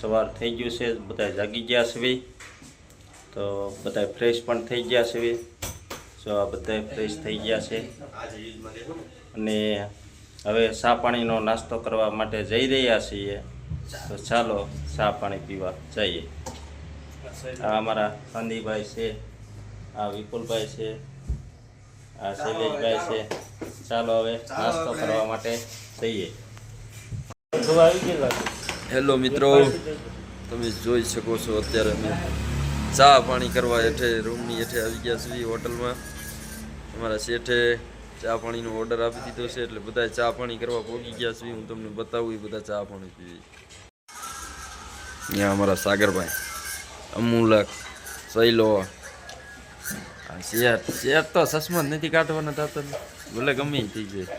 સવાર થઈ ગયું છે બધા જાગી ગયા છે તો બધા ફ્રેશ પણ થઈ ગયા છે જો આ બધા ફ્રેશ થઈ ગયા છે. અને હવે ચા પાણીનો નાસ્તો કરવા માટે જઈ રહ્યા છીએ. તો ચાલો ચા પાણી પીવા જઈએ. આ અમારા સંદીપભાઈ છે આ વિપુલભાઈ છે આ શૈલેષભાઈ છે. ચાલો હવે નાસ્તો કરવા માટે જઈએ. હેલો મિત્રો, તમે જોઈ શકો છો અત્યારે અમે ચા પાણી કરવા હેઠે, રૂમની હેઠે આવી ગયા છીએ હોટલમાં. અમારા શેઠે ચા પાણીનો ઓર્ડર આપી દીધો છે, એટલે બધા ચા પાણી કરવા પહોંચી ગયા છીએ. હું તમને બતાવું, એ બધા ચા પાણી પીવી. અહીંયા અમારા સાગરભાઈ, અમૂલક સૈલો શેઠ શેઠ તો સસમત નથી કાઢવાના થતા ભલે ગમે થઈ જાય.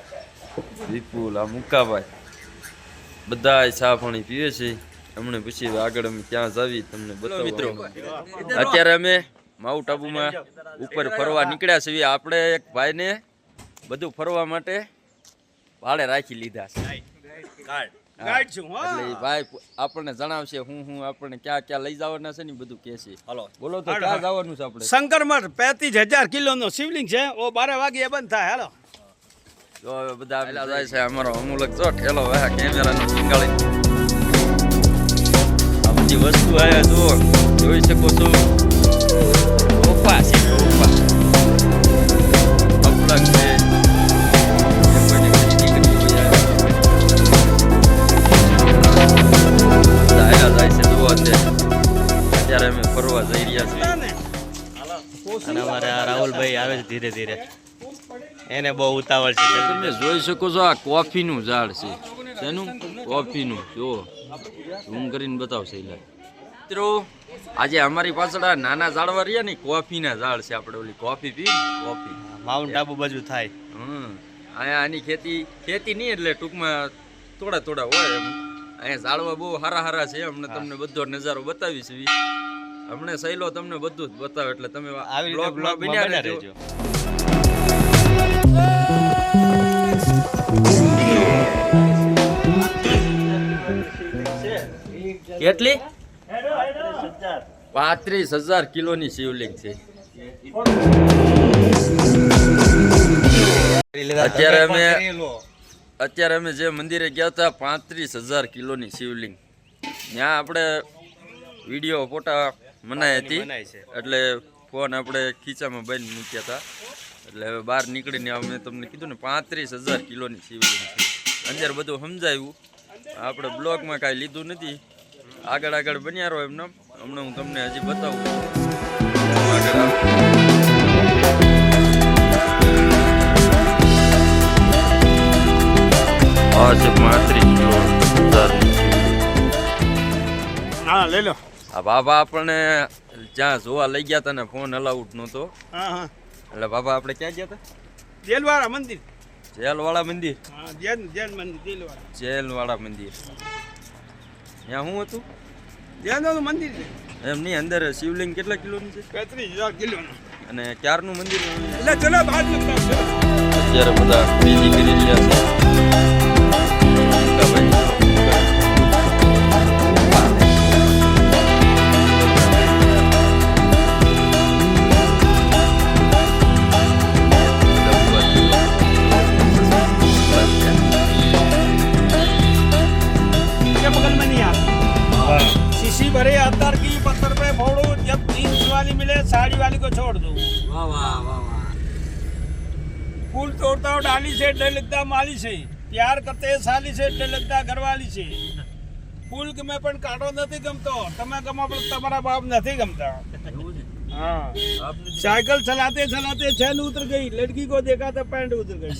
વિપુલ, આ મુક્કાભાઈ. બધા ચા પાણી પીવે છે અમને પૂછી આગળ અમે ક્યાં જાવી? તમને બતાવો. મિત્રો. અત્યારે અમે માઉન્ટ આબુમાં ઉપર ફરવા નીકળ્યા છીએ. આપણે એક ભાઈને બધું ફરવા માટે ભાડે રાખી લીધા છે. છું એટલે ભાઈ આપણને જણાવશે હું હું આપણને ક્યાં ક્યાં લઈ જવાના છે ને બધું કહેશે હાલો. બોલો તો ક્યાં જવાનું છે આપણે? શંકર મઠ પેંતીસ હજાર કિલોનો શિવલિંગ છે. ઓ બારે વાગે બંધ થાય. હાલો. હવે બધા પેલા જાય છે અમારો અમુલક જો ઠેલો વાહ કેમેરાનો ટીંગાળી આ બધી વસ્તુ આયા જુઓ જોઈ શકો છો ઓપા છે ઓપા અમુલક છે અત્યારે અમે ફરવા જઈ રહ્યા છીએ ને અને અમારે આ રાહુલભાઈ આવે છે ધીરે ધીરે એને બહુ ઉતાવળ છે. તમે જોઈ શકો છો આ કોફીનું ઝાડ છે. શેનું? કોફીનું. જો ઝૂમ કરીને બતાવશે એટલે મિત્રો આજે અમારી પાછળ આ નાના ઝાડવા રહ્યા ને કોફીના ઝાડ છે આપણે ઓલી કોફી પી? કોફી. માઉન્ટ આબુ બાજુ થાય. હમ. અહીંયા આની ખેતી ખેતી નહીં એટલે ટૂંકમાં થોડા થોડા હોય એમ. અહીંયા ઝાડવા બહુ સારા સારા છે. અમને તમને બધો નજારો બતાવીશ હમણે સહેલો તમને બધું જ બતાવે એટલે તમે આવી બન્યા રહેજો. રહેજો. કેટલી? પાંત્રીસ હજાર કિલોની શિવલિંગ છે. અત્યારે અમે અત્યારે અમે જે મંદિરે ગયા હતા પાંત્રીસ હજાર કિલોની શિવલિંગ. ત્યાં આપણે વીડિયો ફોટા મનાઈ હતી. એટલે ફોન આપણે ખીચામાં બંધ મૂક્યા હતા. એટલે હવે બહાર નીકળીને અમે તમને કીધું ને પાંત્રીસ હજાર કિલોની શિવલિંગ છે. અંદર બધું સમજાયું. આપણે બ્લોગમાં કાંઈ લીધું નથી. આગળ આગળ બન્યા રહો એમને. હમણાં હું તમને હજી બતાવું. આગળ. પાંત્રીસ. હા લઈ લો. આ બાબા આપણને જ્યાં જોવા લઈ ગયા હતા ને ફોન અલાઉડ નહોતો. હા હા. એટલે બાબા આપણે ક્યાં ગયા હતા? જેલવાળા મંદિર. જેલવાળા મંદિર? હા જૈન જૈન મંદિર જેલવાળા. જેલવાળા મંદિર. ત્યાં શું હતું? જૈનોનું મંદિર છે. એમ નહીં અંદર શિવલિંગ કેટલા કિલોનું છે? પેત્રીસ હજાર કિલોનું. અને ક્યારનું મંદિર? એટલે ચલો નીકળો અત્યારે બધા બીજી કરી રહ્યા છે. फूल तोड़ता हूँ डाली से डर लगता माली से प्यार करते हैं साली से डर लगता घरवाली से ફૂલ ગમે પણ કાંટો નથી ગમતો તમે ગમો પણ તમારા બાપ નથી ગમતા हाँ साइकिल चलाते चलाते चैन उतर गई लड़की को देखा तो पैंट उतर गई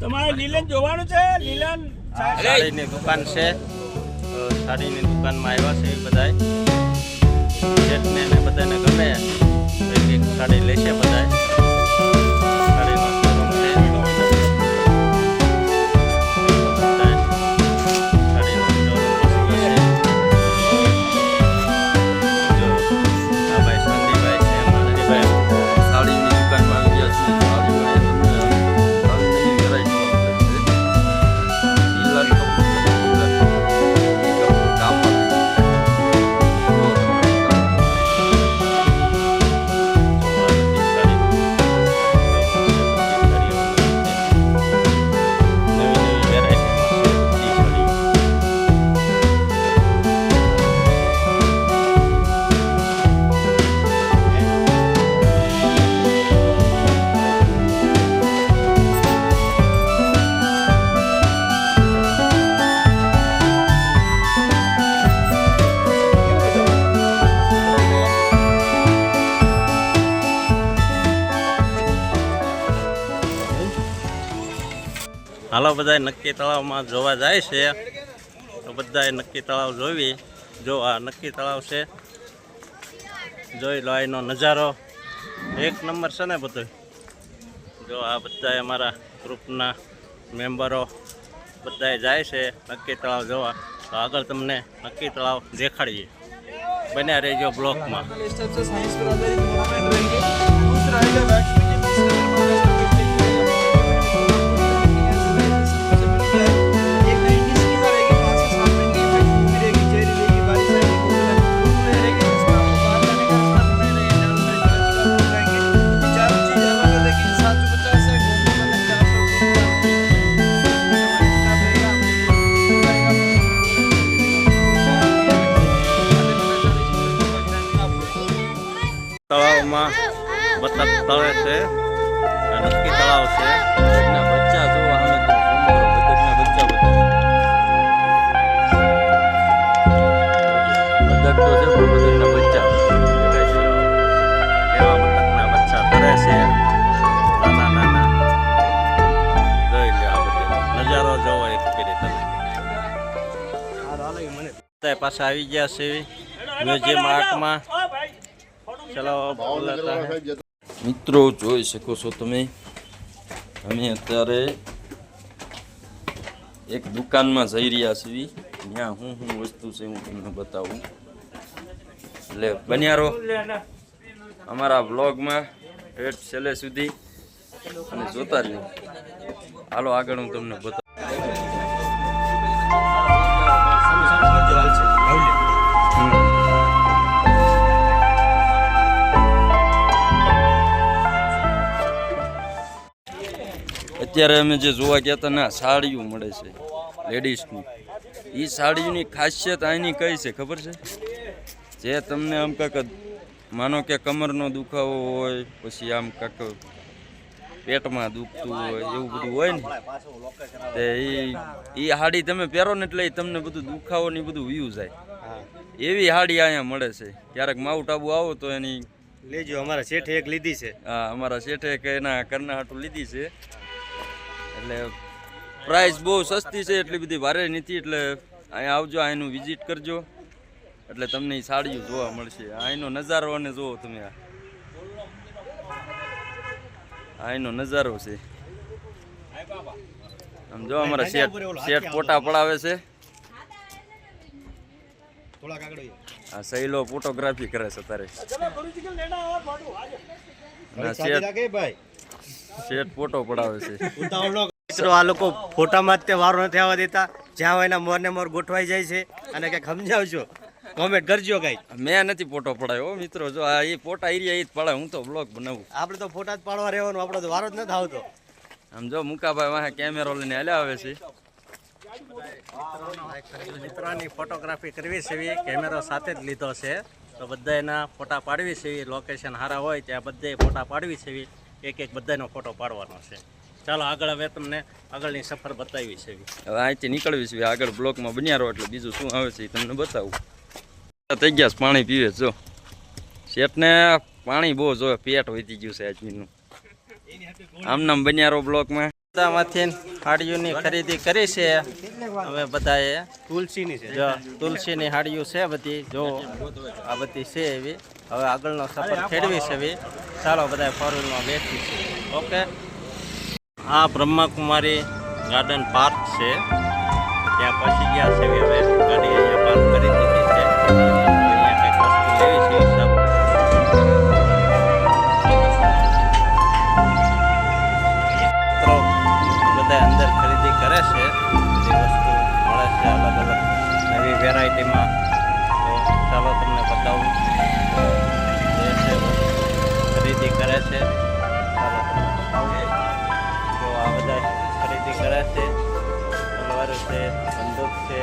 તમારે લીલન જોવાનું છે લીલન સાડીની દુકાન છે તો સાડીની દુકાનમાં આવ્યા છે બધાય શેઠને ને બધાને ગમે તો એક એક સાડી લેશે બધાય બધા નક્કી તળાવમાં જોવા જાય છે. તો બધાએ નક્કી તળાવ જોવી. જો આ નક્કી તળાવ છે, જોઈ લો એનો નજારો. એક નંબર છે ને બધું જો આ બધાએ અમારા ગ્રુપના મેમ્બરો બધાએ જાય છે નક્કી તળાવ જોવા. તો આગળ તમને નક્કી તળાવ દેખાડીએ. બન્યા રહેજો બ્લોકમાં. છે નક્કી તળાવ છે બચ્ચા જોવા અમે તો બચ્ચા બધા. બતક તો છે પણ બતકના બચ્ચા. એવા બતકના બચ્ચા તળે છે. નાના નાના. જોઈ લો આ બધું. નજારો જોવો એક ફેરી તમે. પાછા આવી ગયા છે. મ્યુઝિયમ આર્ટમાં. ચલો બોલાતા. મિત્રો, જોઈ શકો છો તમે. અમે અત્યારે એક દુકાનમાં જઈ રહ્યા છીએ. ત્યાં હું શું વસ્તુ છે હું તમને બતાવું. એટલે બન્યા રહો અમારા બ્લોગમાં હેઠ છેલ્લે સુધી. અને જોતા રહ્યો. હાલો, આગળ હું તમને બતાવું. અત્યારે અમે જે જોવા ગયા હતા ને સાડીઓ મળે છે લેડીઝની એ સાડીઓની ખાસિયત આની કઈ છે ખબર છે? જે તમને આમ કાંક માનો કે કમરનો દુખાવો હોય પછી આમ કાંક પેટમાં દુખતું હોય એવું બધું હોય ને તે એ સાડી તમે પહેરો ને એટલે તમને બધું દુખાવો ને બધું વ્યૂ જાય. એવી સાડી અહીંયા મળે છે. ક્યારેક માઉન્ટ આબુ આવો તો એની લેજો અમારા શેઠે એક લીધી છે. હા અમારા શેઠે કે એના કરના હાટું લીધી છે. એટલે પ્રાઇસ બહુ સસ્તી છે એટલી બધી ભારે નથી એટલે અહીંયા આવજો અહીંનું વિઝિટ કરજો. એટલે તમને સાડીઓ જોવા મળશે. અહીંનો નજારો અને જુઓ તમે અહીંનો નજારો છે. આમ જો અમારા શેઠ શેઠ ફોટા પડાવે છે. આ સહેલો ફોટોગ્રાફી કરે છે તારે શેઠ શેઠ ફોટો પડાવે છે. મિત્રો આ લોકો ફોટામાં જ તે વારો નથી આવવા દેતા. જ્યાં હોય એના મોર ને મોર ગોઠવાઈ જાય છે. અને કંઈક સમજાવજો. કોમેન્ટ કરજો કઈ મેં નથી ફોટો પડાયો હો મિત્રો. જો આ એ ફોટા એરિયા એ જ પડાય. હું તો બ્લોગ બનાવું. આપણે તો ફોટા જ પાડવા રહેવાનું. આપણો તો વારો જ નથી આવતો. આમ જો મુકાભાઈ વાહે કેમેરો લઈને હાલ્યા આવે છે. મિત્રોની ફોટોગ્રાફી કરવી છે કેમેરો સાથે જ લીધો છે. તો બધા એના ફોટા પાડવી છે લોકેશન સારા હોય ત્યાં બધે ફોટા પાડવી છે એક એક બધાનો ફોટો પાડવાનો છે. ચાલો આગળ હવે તમને આગળની સફર બતાવી છે હવે અહીંથી નીકળવી છે. આગળ બ્લોકમાં બન્યા રહો એટલે બીજું શું આવે છે એ તમને બતાવું. થઈ ગયા પાણી પીવે જો. શેઠને પાણી બહુ જોવે, પેટ વધી ગયું છે આજમીનું આમ નામ બન્યા રહો બ્લોકમાં. બધામાંથી હાડીઓની ખરીદી કરી છે. હવે બધાએ તુલસીની છે. જો તુલસીની હાડીઓ છે બધી જો આ બધી છે એવી. હવે આગળનો સફર ખેડવી છે એવી. ચાલો બધા ફોર વ્હીલમાં બેઠી છે. ઓકે. આ બ્રહ્માકુમારી ગાર્ડન પાર્ક છે. ત્યાં પછી ગયા છે. હવે ગાડી અહીંયા પાર્ક કરી છે અલગ અલગ નવી વેરાયટીમાં. તો ચાલો તમને બતાવું. જે છે ખરીદી કરે છે. ચાલો તમને બતાવું જો આ બધા ખરીદી કરે છે. તલવાર છે બંદૂક છે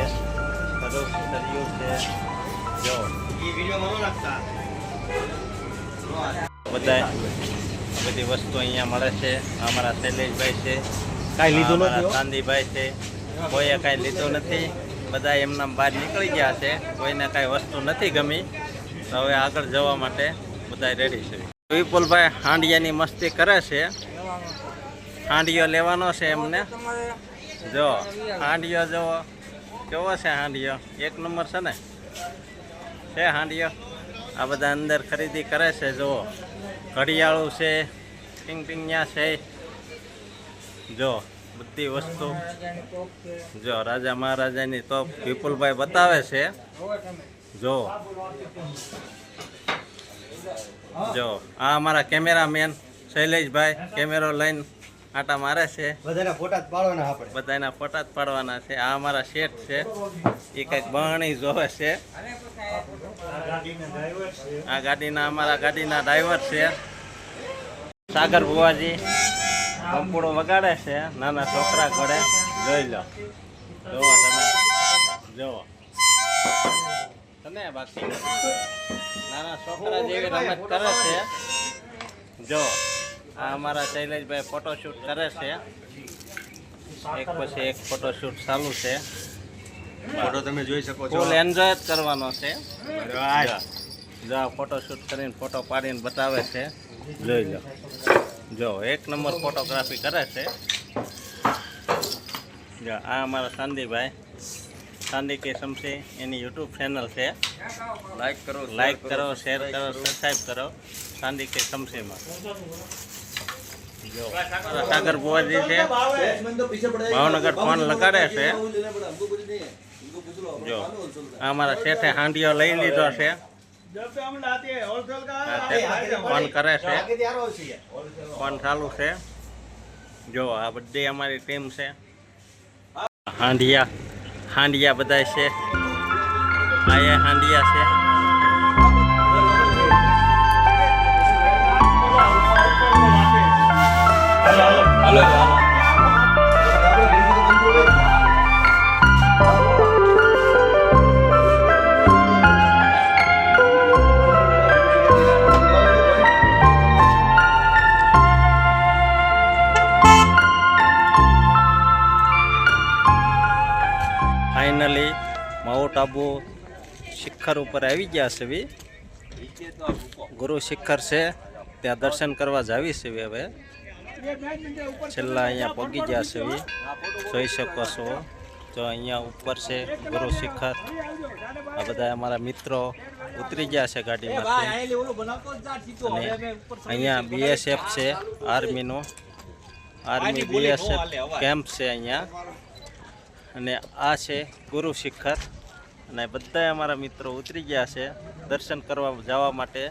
સરું સરિયું છે. જો. બધા બધી વસ્તુ અહીંયા મળે છે. અમારા શૈલેષભાઈ છે. કાંઈ લીધું નથી ચાંદીભાઈ છે. કોઈએ કાંઈ લીધું નથી, બધા એમના બહાર નીકળી ગયા છે, કોઈને કાંઈ વસ્તુ નથી ગમી. તો હવે આગળ જવા માટે બધા રેડી છે. વિપુલભાઈ હાંડિયાની મસ્તી કરે છે. હાંડિયો લેવાનો છે એમને. જો, હાંડિયો જુઓ કેવો છે હાંડિયો? એક નંબર છે ને? છે હાંડિયો? આ બધા અંદર ખરીદી કરે છે જુઓ ઘડિયાળું છે પિંગ પિંગ્યા છે. જો. બધી વસ્તુ. જો રાજા મહારાજાની તો વિપુલભાઈ બતાવે છે. જો. જો. આ અમારા કેમેરામેન શૈલેષભાઈ કેમેરો લઈને આટા મારે છે. બધાના ફોટા પાડવાના આપણે. બધાના ફોટા જ પાડવાના છે. આ અમારા શેઠ છે. એ કંઈક બહણી જોવે છે. આ ગાડીના અમારા ગાડીના ડ્રાઈવર છે. સાગર બુવાજી કંપુડો વગાડે છે નાના છોકરા ઘરે. જોઈ લો. જોવો તમે. જોવો તને બાકી નાના છોકરા જેવી રમત કરે છે. જો આ અમારા શૈલેષભાઈ ફોટોશૂટ કરે છે. એક પછી એક ફોટોશૂટ ચાલુ છે. ફોટો તમે જોઈ શકો છો. ફૂલ એન્જોય જ કરવાનો છે. જો. ફોટોશૂટ કરીને ફોટો પાડીને બતાવે છે. જોઈ લો. જો એક નંબર ફોટોગ્રાફી કરે છે. જો આ અમારા સાંદીભાઈ. સાંદી કે સમસી એની યુટ્યુબ ચેનલ છે. લાઈક કરો લાઈક કરો શેર કરો સબસ્ક્રાઈબ કરો. સાંદી કે સમસીમાં જો સાગર બુવાજી છે. ભાવનગર ફોન લગાડે છે. જો આ અમારા શેઠે હાંડિયો લઈ લીધો છે. ફોન કરે છે. ફોન ચાલુ છે. જો આ બધી અમારી ટીમ છે. હાંડિયા હાંડિયા બધા છે. આ હાંડિયા છે. આબુ શિખર ઉપર આવી ગયા છે બી ગુરુ શિખર છે, ત્યાં દર્શન કરવા જાવી છે હવે. છેલ્લા અહીંયા પગી ગયા છે જોઈ શકો છો, જો અહીંયા ઉપર છે ગુરુ શિખર. આ બધા અમારા મિત્રો ઉતરી ગયા છે ગાડીમાંથી. અને અહીંયા બીએસએફ છે આર્મીનો આર્મી બીએસએફ કેમ્પ છે અહીંયા. અને આ છે ગુરુ શિખર. અને બધા અમારા મિત્રો ઉતરી ગયા છે દર્શન કરવા જવા માટે.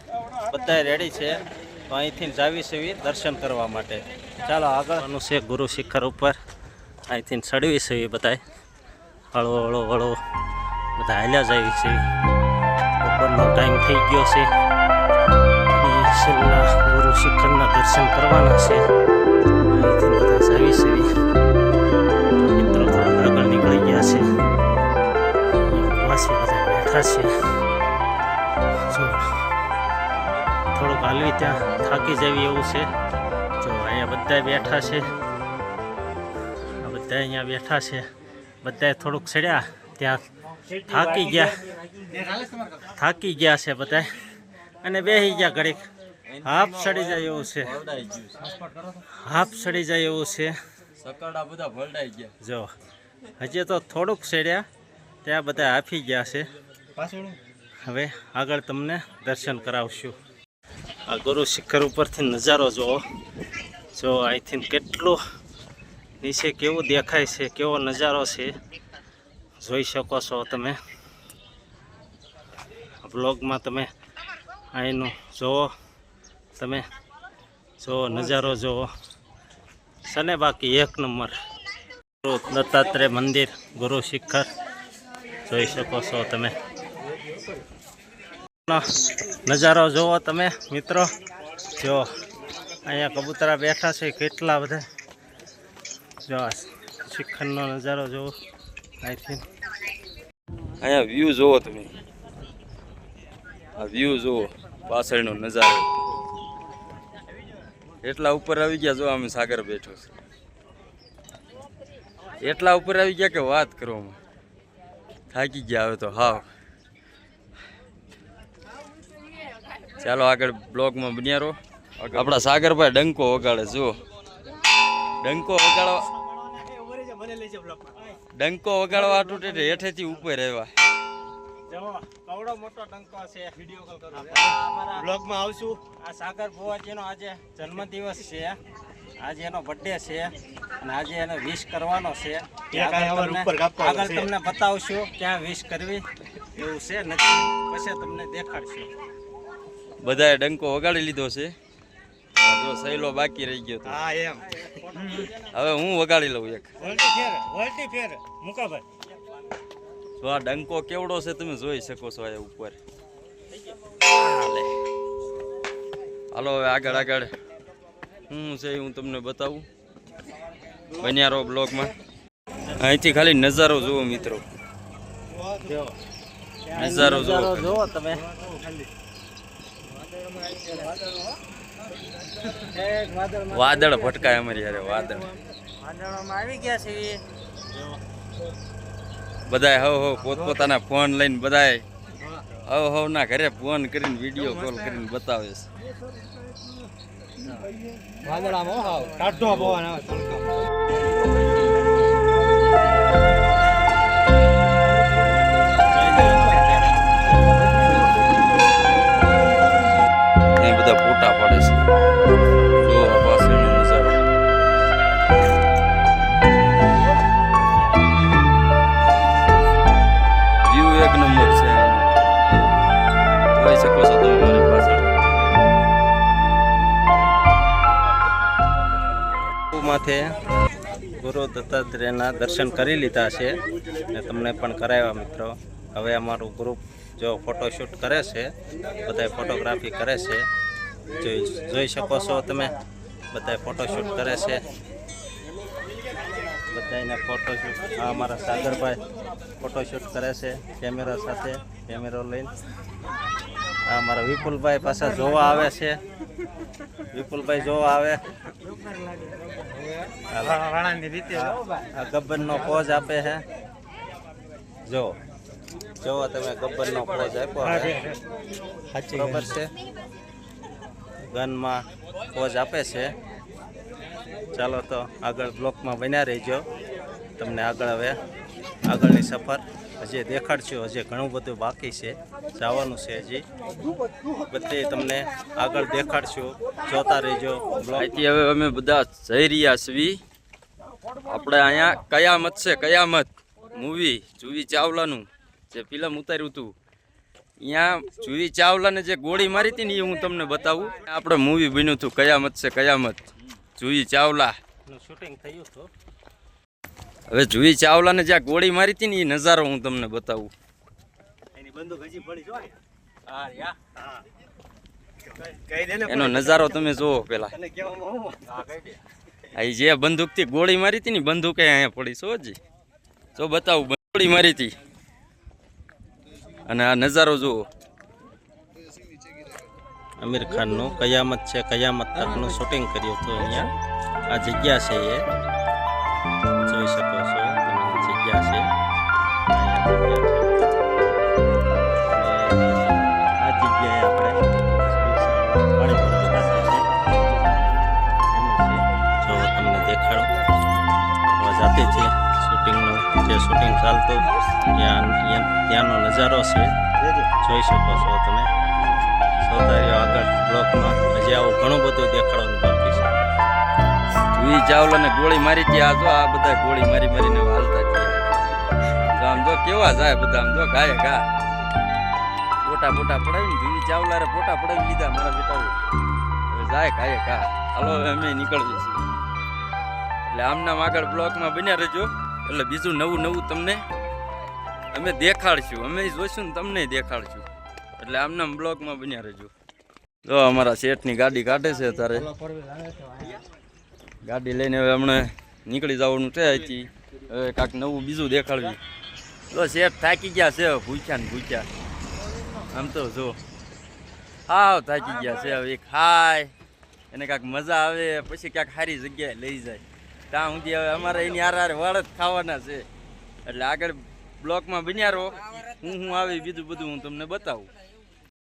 બધા રેડી છે. તો અહીંથી જાવી સેવી દર્શન કરવા માટે. ચાલો આગળનું છે ગુરુ શિખર ઉપર. અહીંથી ચડવી સેવી બધાય. હળવો હળવો હળવો. બધા હાલ્યા જાય છે બપોરનો ટાઈમ થઈ ગયો છે. છેલ્લા ગુરુ શિખરના દર્શન કરવાના છે. અહીંથી બધા જાવી સેવી છે જો થોડુંક હાલવી ત્યાં થાકી જવી એવું છે. જો અહીંયા બધા બેઠા છે. આ બધા અહીંયા બેઠા છે. બધા થોડુંક ચડ્યા. ત્યાં થાકી ગયા. થાકી ગયા છે બધા અને બેસી ગયા ઘડીક. હાફ ચડી જાય એવું છે. હાફ ચડી જાય એવું છે. જો હજી તો થોડુંક ચડ્યા. ત્યાં બધા હાફી ગયા છે. હવે આગળ તમને દર્શન કરાવશું. આ ગુરુ શિખર ઉપરથી નજારો જુઓ. જો અહીંથી કેટલું નીચે કેવું દેખાય છે, કેવો નજારો છે, જોઈ શકો છો તમે. બ્લોગમાં તમે અહીંનું જુઓ. તમે જુઓ નજારો જુઓ. સને બાકી? એક નંબર. ગુરુ દત્તાત્રેય મંદિર, ગુરુ શિખર. જોઈ શકો છો તમે. નજારો જુઓ તમે, મિત્રો. જો, અહીંયા કબૂતરા બેઠા છે, કેટલા બધા. જો શિખરનો નજારો જુઓ અહીંથી. અહીંયા વ્યૂ જોવો તમે. આ વ્યૂ જોવો, પાછળનો નજારો. એટલા ઉપર આવી ગયા જો અમે સાગર બેઠો છે. એટલા ઉપર આવી ગયા કે વાત કરવામાં. થાકી ગયા હવે તો, હાવ. ચાલો આગળ બ્લોગમાં બન્યા રહો. આપણા સાગરભાઈ ડંકો વગાડે જુઓ. ડંકો વગાડવા ડંકો વગાડવા તૂટે હેઠેથી ઉપર આવ્યા. જો કવડો મોટો ડંકો છે. વીડિયો કોલ કરો. બ્લોગમાં આવશું. આ સાગર ભુવાજીનો આજે જન્મદિવસ છે. આજે એનો બર્થડે છે. અને આજે એને વિશ કરવાનો છે. આગળ. તમને બતાવશું ક્યાં વિશ કરવી. એવું છે નથી. પછી તમને દેખાડશું. બધાએ ડંકો વગાડી લીધો છે. જો સહેલો બાકી રહી ગયો તો. હા એમ. હવે હું વગાડી લઉં એક. વોલ્ટી ફેર વોલ્ટી ફેર. મુકાભાઈ. તો આ ડંકો કેવડો છે તમે જોઈ શકો છો આ ઉપર. હાલે. હાલો હવે આગળ આગળ. હું છે હું તમને બતાવું. બન્યા રહો બ્લોગમાં. અહીંથી ખાલી નજારો જુઓ મિત્રો. નજારો. જુઓ તમે. વાદળ ભટકાય અમારી યારે વાદળ. આવી ગયા છે બધાય હવ હવ પોતપોતાના ફોન લઈને બધાય હવ હવ ના ઘરે ફોન કરીને વીડિયો કોલ કરીને બતાવે છે. વાદળામાં હાવ ટાઢો પવન આવે માથે ગુરુ દત્તાત્રેયના દર્શન કરી લીધા છે ને તમને પણ કરાવ્યા મિત્રો. હવે અમારું ગ્રુપ જો ફોટોશૂટ કરે છે, બધાય ફોટોગ્રાફી કરે છે. જોઈ જોઈ શકો છો તમે, બધાય ફોટોશૂટ કરે છે. બધાને ફોટોશૂટ આ અમારા સાગરભાઈ ફોટોશૂટ કરે છે કેમેરા સાથે કેમેરો લઈને. આ અમારા વિપુલભાઈ પાછા જોવા આવે છે. વિપુલભાઈ જોવા આવે. ગબ્બર નો આ ગબ્બરનો પોઝ આપે છે. જો જો તમે ગબ્બરનો પોઝ આપ્યો સાચી બરોબર છે? ગનમાં પોઝ આપે છે. ચાલો તો આગળ બ્લોકમાં બન્યા રહેજો. તમને આગળ હવે આગળની સફર હજી દેખાડશું હજી ઘણું બધું બાકી છે. જવાનું છે હજી. બધે તમને આગળ દેખાડશું. જોતા રહેજો. અહીંથી હવે અમે બધા જઈ રહ્યા છીએ. આપણે અહીંયા કયામત છે કયામત? મૂવી જુવી ચાવલાનું જે ફિલ્મ ઉતાર્યું હતું. અહીંયા જુવી ચાવલાને જે ગોળી મારી હતી ને એ હું તમને બતાવું. આપણે મૂવી બન્યું હતું કયામત છે કયામત? જુવી ચાવલા. શૂટિંગ થયું હતું. હવે જુવી ચાવલાને જ્યાં ગોળી મારી હતી ને એ નજારો હું તમને બતાવું. એની બંદૂક હજી પડી જો હા યા. હા. કહી દે ને એનો નજારો તમે જુઓ પેલા. તને કેવામાં હું? આ જે બંદૂકથી ગોળી મારી હતી ને બંદૂકે અહીંયા પડી સોજી હજી. જો બતાવું ગોળી મારી હતી. અને આ નજારો જુઓ. આમિર ખાનનું કયામત છે કયામત તકનું શૂટિંગ કર્યું હતું અહીંયા. આ જગ્યા છે એ. ચાલતું. ત્યાં ત્યાંનો નજારો છે. જોઈ શકો છો તમે. સૌતારીઓ આગળ બ્લોકમાં હજી આવું ઘણું બધું દેખાડવાનું બાકી છે. જુઈ ચાવલાને ગોળી મારી આ જો આ બધા ગોળી મારી મારીને હાલતા છે. જો આમ જો કેવા જાય બધા આમ જો ગાય ગા. પોટા ફોટા પડાવીને વી ચાવલારે ફોટા પડાવી લીધા મારા બેટાઓ. હવે જાય ગાય ગા. હાલો હવે અમે નીકળીએ છીએ. એટલે આમના આગળ બ્લોકમાં બન્યા રહેજો. એટલે બીજું નવું નવું તમને અમે દેખાડશું. અમે જોઈશું ને તમને દેખાડશું. એટલે આમના બ્લોકમાં બન્યા રહેજો. જો અમારા શેઠની ગાડી કાઢે છે અત્યારે. ગાડી લઈને હવે હમણાં નીકળી જવાનું છે અહીંથી. હવે કાંઈક નવું બીજું દેખાડવી. જો શેઠ થાકી ગયા છે, ભૂખ્યા ને ભૂખ્યા. આમ તો જો. હાવ થાકી ગયા છે, હવે ખાય એને કાંઈક મજા આવે, પછી ક્યાંક સારી જગ્યાએ લઈ જાય. ત્યાં સુધી હવે અમારે એની હારે વળ ખાવાના છે. એટલે આગળ બ્લોકમાં બન્યા રહો. હું હું આવી બીજું બધું હું તમને બતાવું.